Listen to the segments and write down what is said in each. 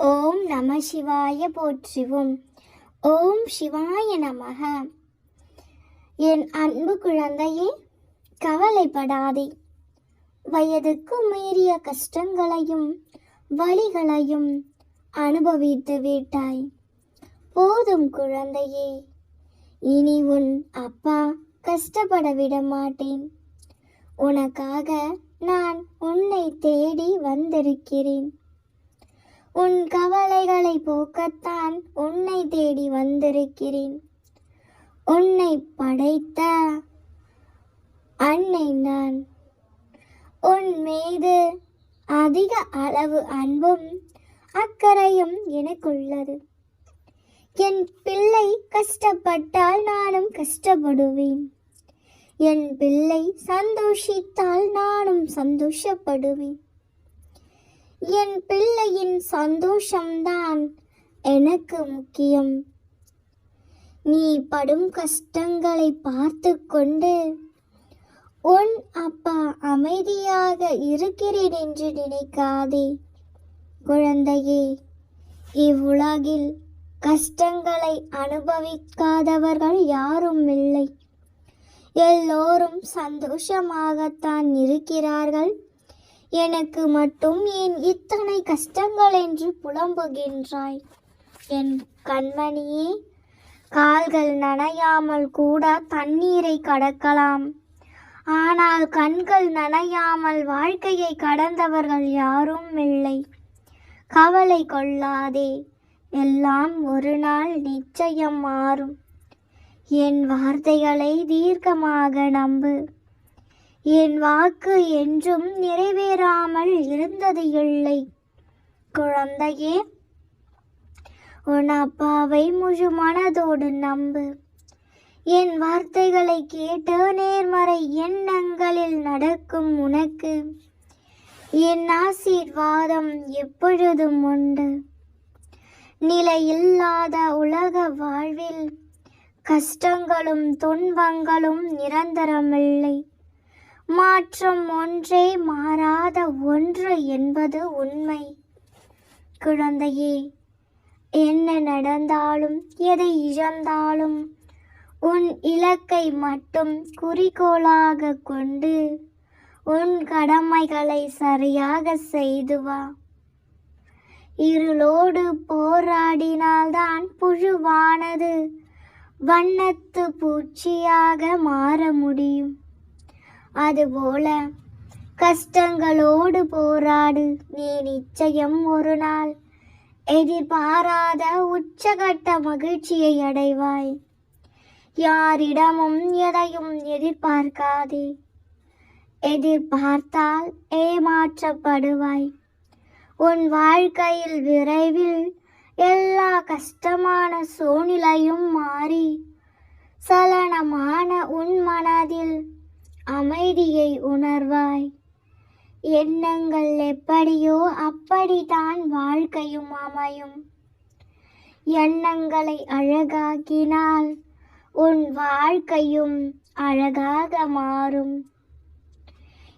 ஓம் நம சிவாய போற்றுவோம். ஓம் சிவாய நமக என் அன்பு குழந்தையே கவலைப்படாதே. வயதுக்கு மீறிய கஷ்டங்களையும் வழிகளையும் அனுபவித்து விட்டாய். போதும் குழந்தையே இனி உன் அப்பா கஷ்டப்பட விட மாட்டேன். உனக்காக நான் உன்னை தேடி வந்திருக்கிறேன். உன் கவலைகளை போக்கத்தான் உன்னை தேடி வந்திருக்கிறேன். உன்னை படைத்த அன்னை நான். உன் மீது அதிக அளவு அன்பும் அக்கறையும் எனக்குள்ளது. என் பிள்ளை கஷ்டப்பட்டால் நானும் கஷ்டப்படுவேன். என் பிள்ளை சந்தோஷித்தால் நானும் சந்தோஷப்படுவேன். என் பிள்ளையின் சந்தோஷம்தான் எனக்கு முக்கியம். நீ படும் கஷ்டங்களை பார்த்து கொண்டு உன் அப்பா அமைதியாக இருக்கிறேன் என்று நினைக்காதே. குழந்தையே இவ்வுலகில் கஷ்டங்களை அனுபவிக்காதவர்கள் யாரும் இல்லை. எல்லோரும் சந்தோஷமாகத்தான் இருக்கிறார்கள். எனக்கு மட்டும் ஏன் இத்தனை கஷ்டங்கள் என்று புலம்புகின்றாய்? என் கண்மணியே கால்கள் நனையாமல் கூட தண்ணீரை கடக்கலாம். ஆனால் கண்கள் நனையாமல் வாழ்க்கையை கடந்தவர்கள் யாரும் இல்லை. கவலை கொள்ளாதே எல்லாம் ஒரு நாள் நிச்சயம் மாறும். என் வார்த்தைகளை தீர்க்கமாக நம்பு. என் வாக்கு என்றும் நிறைவேறாமல் இருந்தது இல்லை. குழந்தையே உன் அப்பாவை முழு மனதோடு நம்பு. என் வார்த்தைகளை கேட்டு நேர்மறை எண்ணங்களில் நடக்கும் உனக்கு. என் ஆசீர்வாதம் எப்பொழுதும் உண்டு. நிலையில்லாத உலக வாழ்வில் கஷ்டங்களும் துன்பங்களும் நிரந்தரமில்லை. மாற்றம் ஒன்றே மாறாத ஒன்று என்பது உண்மை. குழந்தையே என்ன நடந்தாலும் எதை இழந்தாலும் உன் இலக்கை மட்டும் குறிக்கோளாக கொண்டு உன் கடமைகளை சரியாக செய்து வா. இருளோடு போராடினால்தான் புழுவானது வண்ணத்து பூச்சியாக மாற முடியும். அதுபோல கஷ்டங்களோடு போராடு நீ நிச்சயம் ஒரு நாள். எதிர்பாராத உச்சகட்ட மகிழ்ச்சியை அடைவாய். யாரிடமும் எதையும் எதிர்பார்க்காதே. எதிர்பார்த்தால் ஏமாற்றப்படுவாய். உன் வாழ்க்கையில் விரைவில் எல்லா கஷ்டமான சூழ்நிலையும் மாறி சலனமான உன் மனதில் அமைதியை உணர்வாய். எண்ணங்கள் எப்படியோ அப்படித்தான் வாழ்க்கையும் அமையும். எண்ணங்களை அழகாக்கினால் உன் வாழ்க்கையும் அழகாக மாறும்.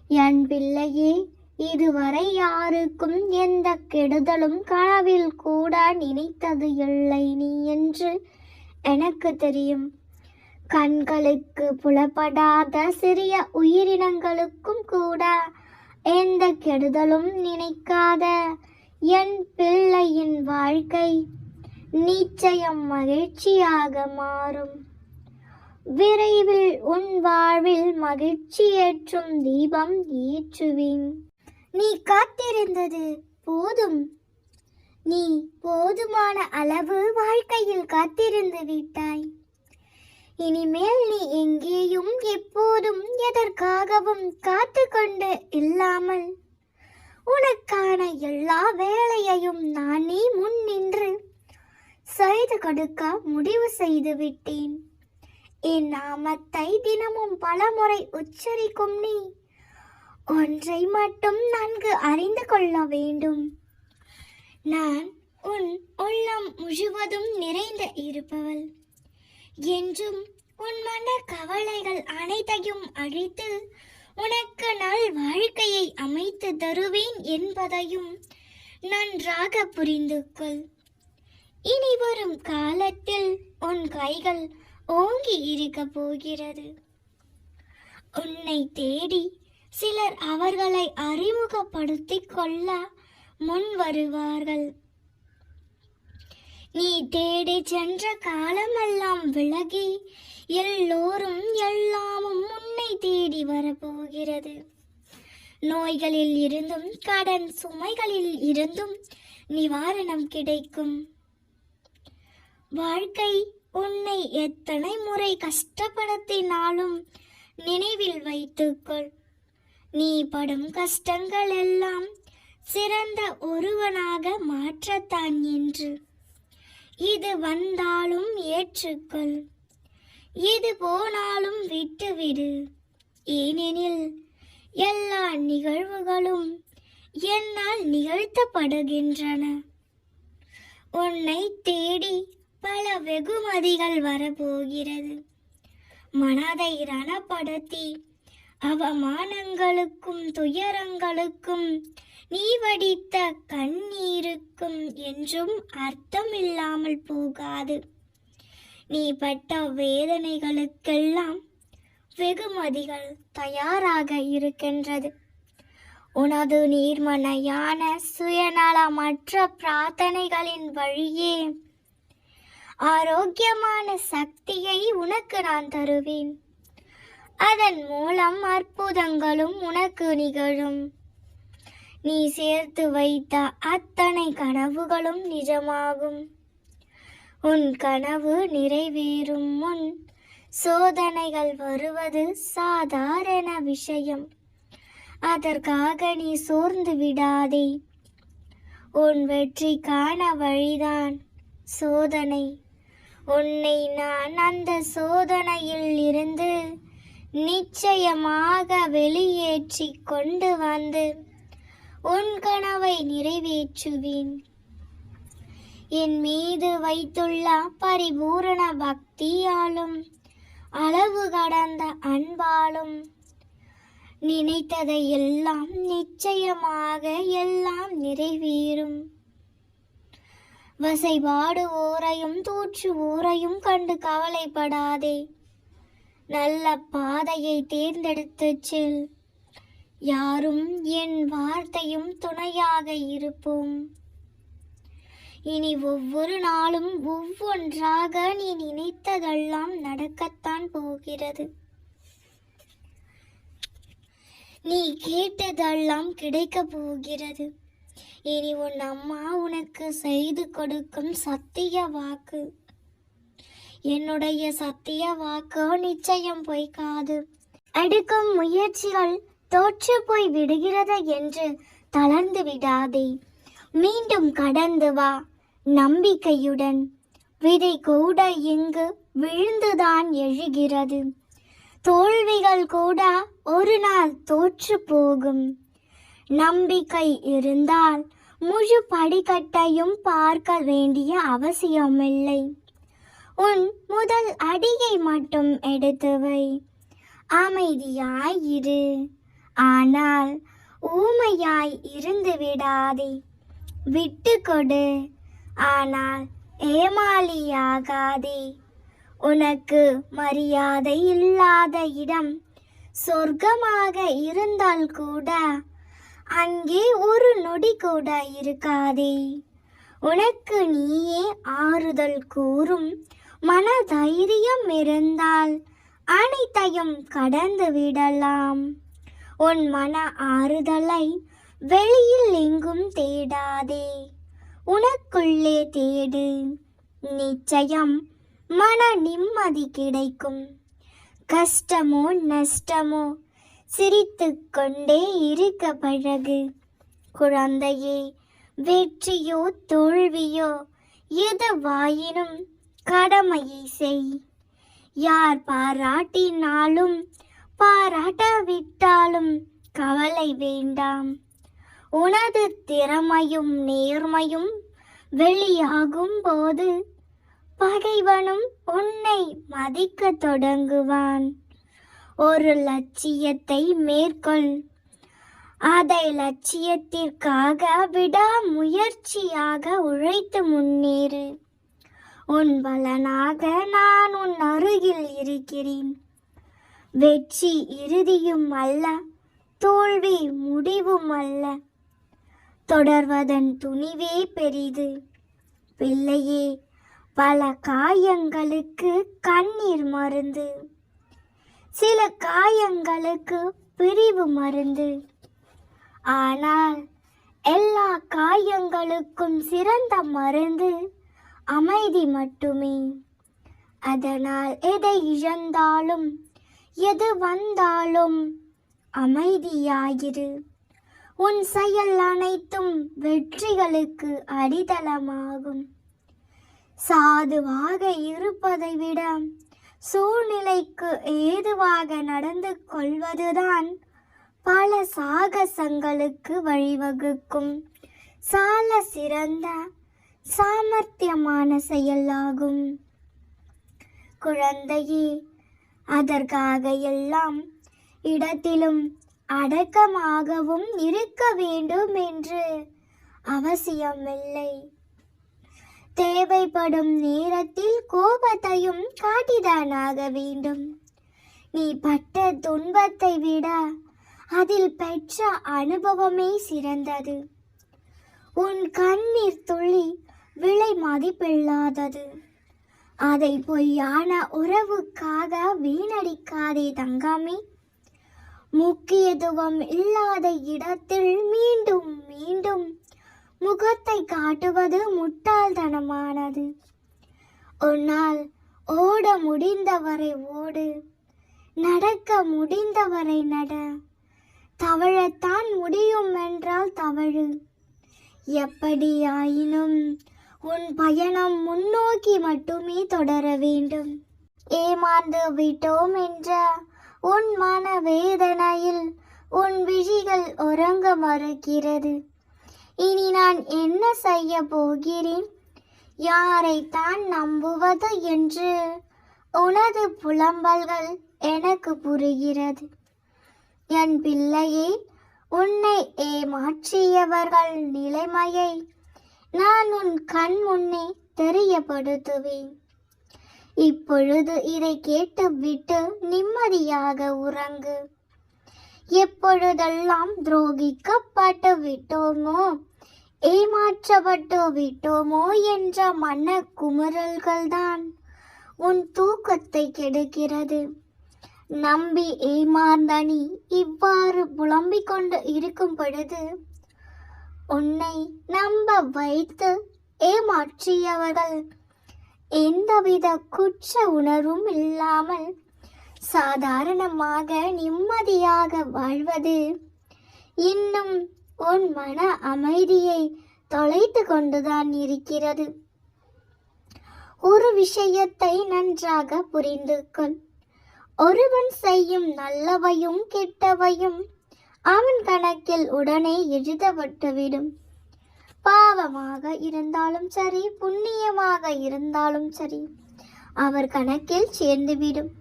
என் பிள்ளையே இதுவரை யாருக்கும் எந்த கெடுதலும் கனவில் கூட நினைத்தது இல்லை நீ என்று எனக்கு தெரியும். கண்களுக்கு புலப்படாத சிறிய உயிரினங்களுக்கும் கூட எந்த கெடுதலும் நினைக்காத என் பிள்ளையின் வாழ்க்கை நிச்சயம் மகிழ்ச்சியாக மாறும். விரைவில் உன் வாழ்வில் மகிழ்ச்சி ஏற்றும் தீபம் ஏற்றுவேன். நீ காத்திருந்தது போதும். நீ போதுமான அளவு வாழ்க்கையில் காத்திருந்து விட்டாய். இனிமேல் நீ எங்கேயும் எப்போதும் எதற்காகவும் காத்து கொண்டு இல்லாமல் உனக்கான எல்லா வேலையையும் நானே முன் நின்று செய்து கொடுக்க முடிவு செய்து விட்டேன். என் நாமத்தை தினமும் பலமுறை உச்சரிக்கும் நீ ஒன்றை மட்டும் நன்கு அறிந்து கொள்ள வேண்டும். நான் உன் உள்ளம் முழுவதும் நிறைந்து இருப்பவள். என்றும் உன் மன கவலைகள் அனைத்தையும் அழித்து உனக்கு நல் வாழ்க்கையை அமைத்து தருவேன் என்பதையும் நன்றாக புரிந்து கொள். இனி வரும் காலத்தில் உன் கைகள் ஓங்கி இருக்க போகிறது. உன்னை தேடி சிலர் அவர்களை அறிமுகப்படுத்திக் கொள்ள முன் வருவார்கள். நீ தேடி சென்ற காலமெல்லாம் விலகி எல்லோரும் எல்லாமும் உன்னை தேடி வரப்போகிறது. நோய்களில் இருந்தும் கடன் சுமைகளில் இருந்தும் நிவாரணம் கிடைக்கும். வாழ்க்கை உன்னை எத்தனை முறை கஷ்டப்படுத்தினாலும் நினைவில் வைத்துக்கொள். நீ படும் கஷ்டங்கள் எல்லாம் சிறந்த ஒருவனாக மாற்றத்தான் என்று. இது வந்தாலும் ஏற்றுக்கொள். இது போனாலும் விட்டுவிடு. ஏனெனில் எல்லா நிகழ்வுகளும் என்னால் நிகழ்த்தப்படுகின்றன. உன்னை தேடி பல வெகுமதிகள் வரப்போகிறது. மனதை ரணப்படுத்தி அவமானங்களுக்கும் துயரங்களுக்கும் நீ வடித்த கண்ணீருக்கும் என்றும் அர்த்தம் இல்லாமல் போகாது. நீ பட்ட வேதனைகளுக்கெல்லாம் வெகுமதிகள் தயாராக இருக்கின்றது. உனது நீர்மனையான சுயநலமற்ற பிரார்த்தனைகளின் வழியே ஆரோக்கியமான சக்தியை உனக்கு நான் தருவேன். அதன் மூலம் அற்புதங்களும் உனக்கு நிகழும். நீ சேர்த்து வைத்த அத்தனை கனவுகளும் நிஜமாகும். உன் கனவு நிறைவேறும் முன் சோதனைகள் வருவது சாதாரண விஷயம். அதற்காக நீ சோர்ந்து விடாதே. உன் வெற்றிக்கான வழிதான் சோதனை. உன்னை நான் அந்த சோதனையில் இருந்து நிச்சயமாக வெளியேற்றி கொண்டு வந்து உன் கனவை நிறைவேற்றுவேன். என் மீது வைத்துள்ள பரிபூரண பக்தியாலும் அளவு கடந்த அன்பாலும் நினைத்ததை எல்லாம் நிச்சயமாக எல்லாம் நிறைவேறும். வசைபாடு ஓரையும் தூற்று ஓரையும் கண்டு கவலைப்படாதே. நல்ல பாதையை தேர்ந்தெடுத்துச் செல். யாரும் என் வார்த்தையும் துணையாக இருப்போம். இனி ஒவ்வொரு நாளும் ஒவ்வொன்றாக நீ நினைத்ததெல்லாம் நடக்கத்தான் போகிறது. நீ கேட்டதெல்லாம் கிடைக்கப் போகிறது. இனி உன் அம்மா உனக்கு செய்து கொடுக்கும் சத்திய வாக்கு. என்னுடைய சத்திய வாக்கு நிச்சயம் பொய்க்காது. எடுக்கும் முயற்சிகள் தோற்று போய் விடுகிறது என்று தளர்ந்து விடாதே. மீண்டும் கடந்து வா நம்பிக்கையுடன். விதை கூட இங்கு விழுந்துதான் எழுகிறது. தோல்விகள் கூட ஒரு நாள் தோற்று போகும். நம்பிக்கை இருந்தால் முழு படிக்கட்டையும் பார்க்க வேண்டிய அவசியமில்லை. உன் முதல் அடியை மட்டும் எடுத்து வை. ஆனால் ஊமையாய் இருந்து விடாதே. விட்டு கொடு. ஆனால் ஏமாளியாகாதே. உனக்கு மரியாதை இல்லாத இடம் சொர்க்கமாக இருந்தால் கூட அங்கே ஒரு நொடி கூட இருக்காதே. உனக்கு நீயே ஆறுதல் கூறும். மன தைரியம் இருந்தால் அனைத்தையும் கடந்து விடலாம். உன் மன ஆறுதலை வெளியில் எங்கும் தேடாதே. உனக்குள்ளே தேடு. நிச்சயம் மன நிம்மதி கிடைக்கும். கஷ்டமோ நஷ்டமோ சிரித்துக்கொண்டே இருக்க பழகு. குழந்தையே வெற்றியோ தோல்வியோ எதுவாயினும் கடமையை செய். யார் பாராட்டினாலும் பாராட்டாவிட்டாலும் கவலை வேண்டாம். உனது திறமையும் நேர்மையும் வெளியாகும் போது பகைவனும் உன்னை மதிக்கத் தொடங்குவான். ஒரு லட்சியத்தை மேற்கொள். அதை லட்சியத்திற்காக விடாமுயற்சியாக உழைத்து முன்னேறு. உன் பலனாக நான் உன் அருகில் இருக்கிறேன். வெற்றி இறுதியும் அல்ல தோல்வி முடிவும் அல்ல. தொடர்வதன் துணிவே பெரிது. பிள்ளையே பல காயங்களுக்கு கண்ணீர் மருந்து. சில காயங்களுக்கு பிரிவு மருந்து. ஆனால் எல்லா காயங்களுக்கும் சிறந்த மருந்து அமைதி மட்டுமே. அதனால் எதை இழந்தாலும் எது வந்தாலும் அமைதியாயிரு. உன் செயல் அனைத்தும் வெற்றிகளுக்கு அடித்தளமாகும். சாதுவாக இருப்பதை விட சூழ்நிலைக்கு ஏதுவாக நடந்து கொள்வதுதான் பல சாகசங்களுக்கு வழிவகுக்கும். சால சிறந்த சாமர்த்தியமான செயலாகும். குழந்தையே அதற்காக எல்லாம் இடத்திலும் அடக்கமாகவும் இருக்க வேண்டும் என்று அவசியமில்லை. தேவைப்படும் நேரத்தில் கோபத்தையும் காட்டிதானாக வேண்டும். நீ பட்ட துன்பத்தை விட அதில் பெற்ற அனுபவமே சிறந்தது. உன் கண்ணீர் துளி விலை மதிப்பில்லாதது. அதை பொய்யான உறவுக்காக வீணடிக்காதே தங்காமே. முக்கியத்துவம் இல்லாத இடத்தில் மீண்டும் மீண்டும் முகத்தை காட்டுவது முட்டாள்தனமானது. உன்னால் ஓட முடிந்தவரை ஓடு நடக்க முடிந்தவரை நட. தவழத்தான் முடியும் என்றால் தவழு. எப்படியாயினும் உன் பயணம் முன்னோக்கி மட்டுமே தொடர வேண்டும். ஏமாந்து விட்டோம் என்ற உன் மன வேதனையில் உன் விழிகள் உறங்க மறுக்கிறது. இனி நான் என்ன செய்ய போகிறேன்? யாரைத்தான் நம்புவது என்று உனது புலம்பல்கள் எனக்கு புரிகிறது. என் பிள்ளையே உன்னை ஏமாற்றியவர்கள் நிலைமையை நான் உன் கண் முன்னே தெரியப்படுத்துவேன். இப்பொழுது இதை கேட்டுவிட்டு நிம்மதியாக உறங்கு. எப்பொழுதெல்லாம் துரோகிக்கப்பட்டு விட்டோமோ ஏமாற்றப்பட்டு விட்டோமோ என்ற மன குமுறல்கள்தான் உன் தூக்கத்தை கெடுக்கிறது. நம்பி ஏமாந்த நீ இவ்வாறு புலம்பிக் கொண்டு இருக்கும் பொழுது உன்னை நம்ப வைத்து ஏமாற்றியவர்கள். எந்தவித குற்ற உணர்வும் இல்லாமல் சாதாரணமாக நிம்மதியாக வாழ்வது. இன்னும் உன் மன அமைதியை தொலைத்து கொண்டுதான் இருக்கிறது. ஒரு விஷயத்தை நன்றாக புரிந்து கொள். ஒருவன் செய்யும் நல்லவையும் கெட்டவையும் அவன் கணக்கில் உடனே எழுதப்பட்டுவிடும் பாவமாக இருந்தாலும் சரி புண்ணியமாக இருந்தாலும் சரி அவர் கணக்கில் சேர்ந்துவிடும்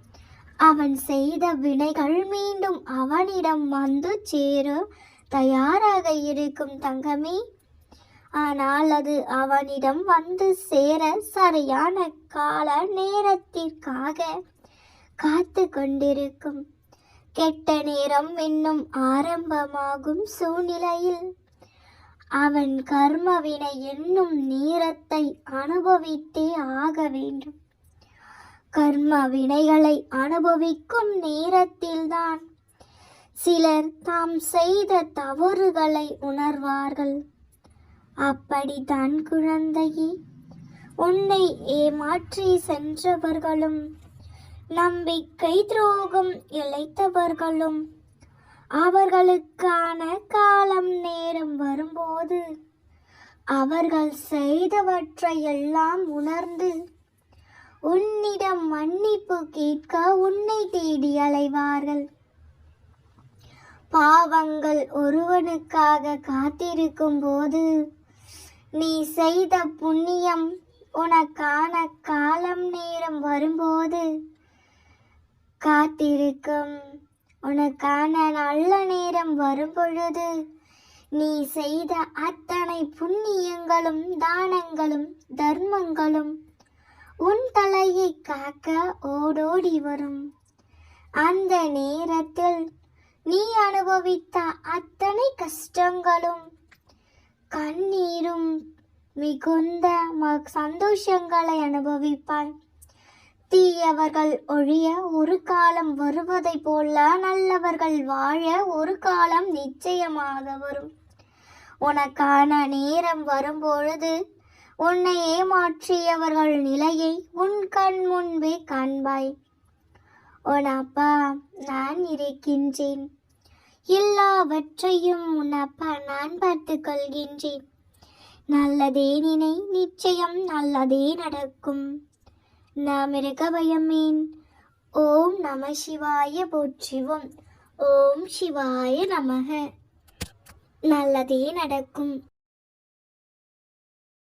அவன் செய்த வினைகள் மீண்டும் அவனிடம் வந்து சேர தயாராக இருக்கும் தங்கமே. ஆனால் அது அவனிடம் வந்து சேர சரியான கால நேரத்திற்காக காத்து கொண்டிருக்கும் கெட்ட நேரம் இன்னும் ஆரம்பமாகும் சூழ்நிலையில் அவன் கர்மவினை என்னும் நேரத்தை அனுபவித்தே ஆக வேண்டும். கர்ம வினைகளை அனுபவிக்கும் நேரத்தில்தான் சிலர் தாம் செய்த தவறுகளை உணர்வார்கள். அப்படித்தான் குழந்தையே உன்னை ஏமாற்றி சென்றவர்களும் நம்பிக்கை துரோகம் இழைத்தவர்களும் அவர்களுக்கான காலம் நேரம் வரும்போது அவர்கள் செய்தவற்றை எல்லாம் உணர்ந்து உன்னிடம் மன்னிப்பு கேட்க உன்னை தேடி அலைவார்கள். பாவங்கள் ஒருவனுக்காக காத்திருக்கும் போது நீ செய்த புண்ணியம் உனக்கான காலம் நேரம் வரும்போது காத்திருக்கும். உனக்கான நல்ல நேரம் வரும்பொழுது நீ செய்த அத்தனை புண்ணியங்களும் தானங்களும் தர்மங்களும் உன் தலையை காக்க ஓடோடி வரும். அந்த நேரத்தில் நீ அனுபவித்த அத்தனை கஷ்டங்களும் கண்ணீரும் மிகுந்த ம- சந்தோஷங்களை அனுபவிப்பாய். தீயவர்கள் ஒழிய ஒரு காலம் வருவதைப் போல நல்லவர்கள் வாழ ஒரு காலம் நிச்சயமாக வரும் உனக்கான நேரம் வரும்பொழுது உன்னை ஏமாற்றியவர்கள் நிலையை உன் கண் முன்பே காண்பாய். உன் அப்பா நான் இருக்கின்றேன். எல்லாவற்றையும் உன் அப்பா நான் பார்த்து கொள்கின்றேன். நல்லதே நினை நிச்சயம் நல்லதே நடக்கும். நாம் பயமேன் ஓம் நம சிவாய போற்றிவோம் ஓம் சிவாய நமக நல்லதே நடக்கும்.